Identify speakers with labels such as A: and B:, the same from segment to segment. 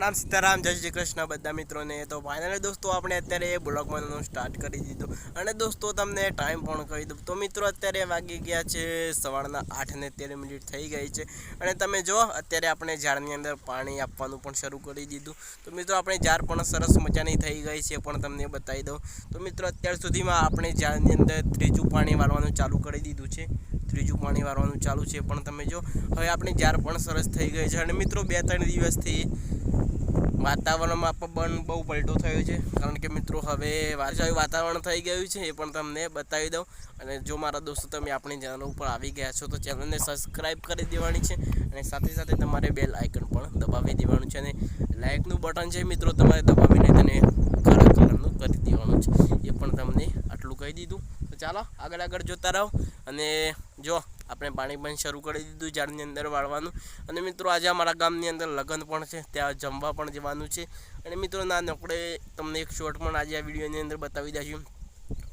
A: રામ સીતારામ, જય શ્રી કૃષ્ણ બધા મિત્રોને. તો ફાઇનલી દોસ્તો, આપણે અત્યારે એ બ્લોગમાં સ્ટાર્ટ કરી દીધું. અને દોસ્તો, તમને ટાઈમ પણ કહી દઉં. તો મિત્રો, અત્યારે વાગી ગયા છે સવારના આઠ ને તેર મિનિટ થઈ ગઈ છે. અને તમે જો, અત્યારે આપણે ઝાડની અંદર પાણી આપવાનું પણ શરૂ કરી દીધું. તો મિત્રો, આપણે ઝાડ પણ સરસ મજાની થઈ ગઈ છે, પણ તમને બતાવી દઉં. તો મિત્રો, અત્યાર સુધીમાં આપણે ઝાડની અંદર ત્રીજું પાણી વાળવાનું ચાલુ કરી દીધું છે. ત્રીજું પાણી વાળવાનું ચાલુ છે, પણ તમે જો, હવે આપણી ઝાડ પણ સરસ થઈ ગઈ છે. અને મિત્રો, બે ત્રણ દિવસથી વાતાવરણમાં પણ બહુ પલટો થયો છે. કારણ કે મિત્રો, હવે વારસાયું વાતાવરણ થઈ ગયું છે એ પણ તમને બતાવી દઉં. અને જો મારા દોસ્તો, તમે આપણી ચેનલ ઉપર આવી ગયા છો તો ચેનલને સબસ્ક્રાઈબ કરી દેવાની છે અને સાથે સાથે તમારે બેલ આઇકન પણ દબાવી દેવાનું છે અને લાઇકનું બટન છે મિત્રો તમારે દબાવીને તેને કલરનું કરી દેવાનું છે. એ પણ તમને આટલું કહી દીધું. તો ચાલો આગળ આગળ જોતા રહો અને જો આપણે પાણી પણ શરૂ કરી દીધું ઝાડની અંદર વાળવાનું. અને મિત્રો આજે અમારા ગામની અંદર લગ્ન પણ છે, ત્યાં જમવા પણ જવાનું છે. અને મિત્રો ના નકડે તમને એક શોર્ટ પણ આજે આ વિડીયોની અંદર બતાવી દઈશું.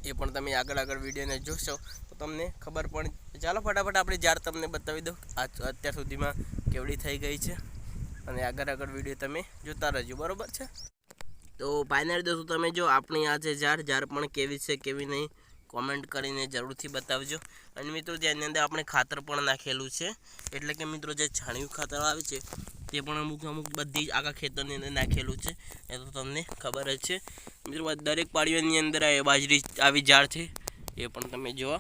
A: એ પણ તમે આગળ આગળ વિડીયોને જોશો, તો તમને ખબર પણ ચાલો ફટાફટ આપણે ઝાડ તમને બતાવી દઉં. આ અત્યાર સુધીમાં કેવડી થઈ ગઈ છે. અને આગળ આગળ વીડિયો તમે જોતા રહેજો, બરાબર છે? તો ફાઇનલ દોસ્તો, તમે જો આપણી આ છે ઝાડ ઝાડ પણ કેવી છે, કેવી નહીં કોમેન્ટ કરીને જરૂરથી બતાવજો. અને મિત્રો જેની અંદર આપણે ખાતર પણ નાખેલું છે, એટલે કે મિત્રો, જે છાણિયું ખાતર આવે છે, તે પણ અમુક અમુક બધી જ આખા ખેતરની અંદર નાખેલું છે. એ તો તમને ખબર જ છે. મિત્રો દરેક પાડીઓની અંદર આ બાજરી, આવી ઝાડ છે, એ પણ તમે જુઓ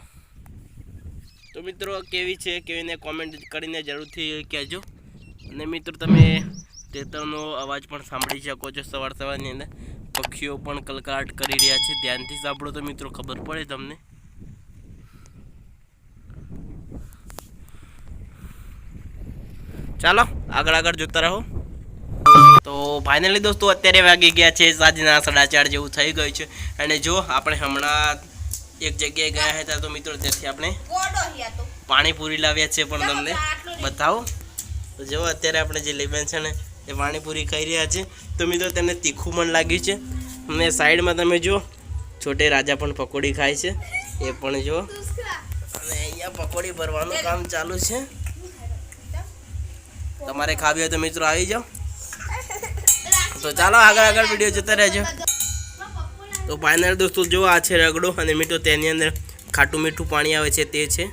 A: તો મિત્રો, કેવી છે કેવીને કોમેન્ટ કરીને જરૂરથી કહેજો. અને મિત્રો, તમે તેતરનો અવાજ પણ સાંભળી શકો છો સવાર સવારની અંદર. પક્ષીઓ પણ કલકાટ કરી રહ્યા છે. ધ્યાનથી સાંભળો તો મિત્રો ખબર પડે તમને. ચાલો આગળ આગળ જોતા રહો. તો ફાઇનલી દોસ્તો અત્યારે વાગી ગયા છે સાંજના સાડા ચાર જેવું થઈ ગયું છે. અને જો આપણે હમણાં એક જગ્યાએ ગયા હતા તો મિત્રો ત્યાંથી આપણે પાણીપુરી લાવ્યા છે પણ તમને. બતાવો. તો જો અત્યારે આપણે જે લેબેન છે ને એ પાણીપુરી ખાઈ રહ્યા છે. તો મિત્રો તેને તીખું પણ લાગ્યું છે. અને સાઈડમાં તમે જો છોટે રાજા પણ પકોડી ખાય છે. એ પણ જો અને અહીંયા પકોડી ભરવાનું કામ ચાલુ છે. તમારે ખાવી હોય તો મિત્રો આવી જાઓ. તો ચાલો આગળ આગળ વીડિયો જતા રહેજો. તો ફાઇનલ દોસ્તો જો આ છે રગડો. અને મીઠો તેની અંદર ખાટું મીઠું પાણી આવે છે, તે છે.